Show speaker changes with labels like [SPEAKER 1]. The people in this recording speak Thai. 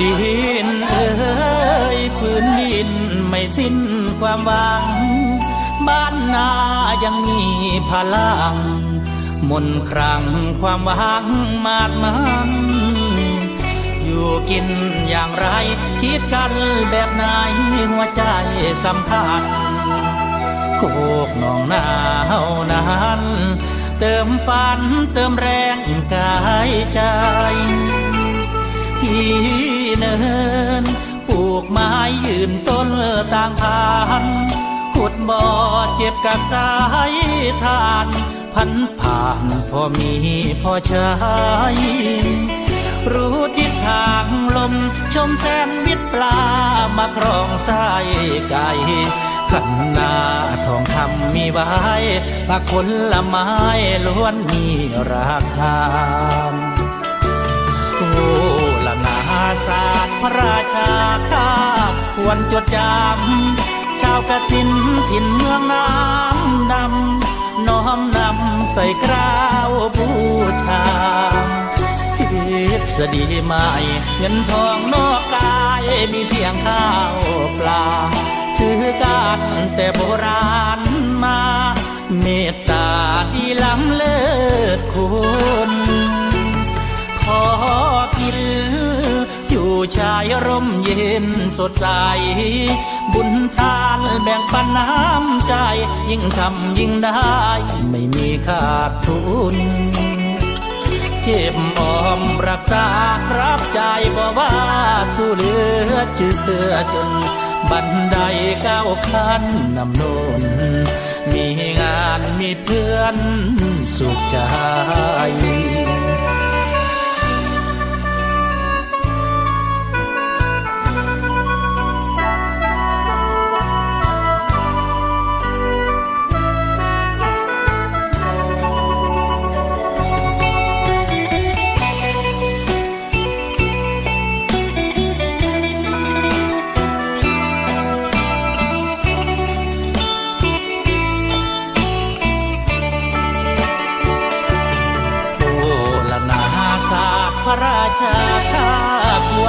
[SPEAKER 1] ดินเอ้ยพื้นดินไม่สิ้นความหวัง บ้านนายังมีพลัง มนครั้งความหวังมาดมันอยู่กินอย่างไร คิดกันแบบไหนหัวใจสำคัญโคกหนองนาเานั้น เติมฝันเติมแรงกายใจที่ เนินปลูกไม้ยืนต้นต่างพานขุดบ่อเก็บกักสายทาน พันผ่านพอมีพอใช้รู้ทิศทางลมชมแสนวิตปลามาครองสายไก่ขันนาทองคำมีไว้ผักผลไม้ล้วนมีราคา ควรจดจำชาวกระสินถิ่นเมืองน้ำดำน้อมนำใส่กราวบูชาทิศดีใหม่เงินทองนอกกายมีเพียงข้าวปลา ถือการแต่โบราณมา เมตตาดีล้ำเลิศคุณขอกินอยู่ ชายร่มเย็นสดใส บุญทานแบ่งปันน้ำใจ ยิ่งทำยิ่งได้ ไม่มีขาดทุน เก็บออมรักษารับใจบ่ว่าสู้เหลือเจือจน บันไดก้าวขั้นนำนนมีงานมีเพื่อนสุขใจ พระราชาข้าคว